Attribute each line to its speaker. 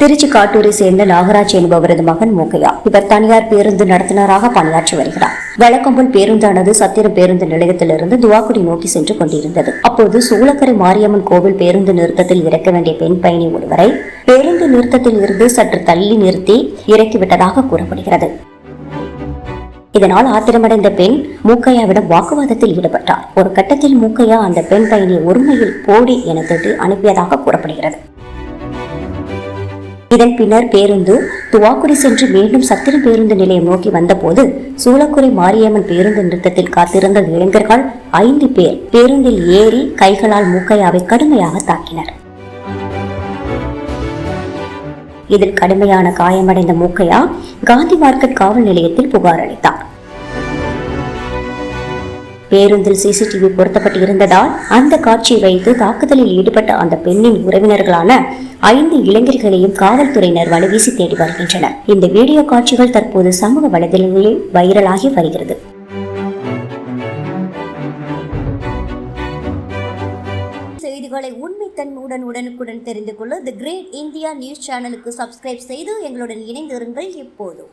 Speaker 1: திருச்சி காட்டூரை சேர்ந்த நாகராஜ் என்பவரது மகன் மூக்கையா இவர் தனியார் பேருந்து நடத்துனராக பணியாற்றி வருகிறார். வழக்கம் போல் பேருந்தானது சத்திரம் பேருந்து நிலையத்திலிருந்து துவாக்குடி நோக்கி சென்று கொண்டிருந்தது. அப்போது சூளக்கரை மாரியம்மன் கோவில் பேருந்து நிறுத்தத்தில் இறக்க வேண்டிய பெண் பயணி ஒருவரை பேருந்து நிறுத்தத்தில் இருந்து சற்று தள்ளி நிறுத்தி இறக்கிவிட்டதாக கூறப்படுகிறது. இதனால் ஆத்திரமடைந்த பெண் மூக்கையாவிடம் வாக்குவாதத்தில் ஈடுபட்டார். ஒரு கட்டத்தில் மூக்கையா அந்த பெண் பயணியை ஒருமையில் போடி என திட்டி அனுப்பியதாக கூறப்படுகிறது. இதன் பின்னர் பேருந்து துவாக்குடி சென்று மீண்டும் சத்திரம் பேருந்து நிலையம் நோக்கி வந்தபோது சூளக்குறை மாரியம்மன் பேருந்து நிறுத்தத்தில் காத்திருந்த இளைஞர்கள் ஐந்து பேர் பேருந்தில் ஏறி கைகளால் மூக்கையாவை கடுமையாக தாக்கினர். இதில் கடுமையான காயமடைந்த மூக்கையா காந்தி மார்க்கெட் காவல் நிலையத்தில் புகார் அளித்தார். பேருந்தில் சிசிடிவி பொருத்தப்பட்டு இருந்ததால் அந்த காட்சியை வைத்து தாக்குதலில் ஈடுபட்ட அந்த பெண்ணின் உறவினர்களான ஐந்து இளைஞர்களையும் காவல்துறையினர் வலுவீசி தேடி வருகின்றனர். இந்த வீடியோ காட்சிகள் தற்போது சமூக வலைதளங்களில் வைரலாகி வருகிறது. செய்திகளை உண்மைத்தன்மையுடன் உடனுக்குடன் தெரிந்து கொள்ள தி கிரேட் இந்தியா நியூஸ் சேனலுக்கு சப்ஸ்கிரைப் செய்து எங்களுடன் இணைந்திருங்கள் எப்போதும்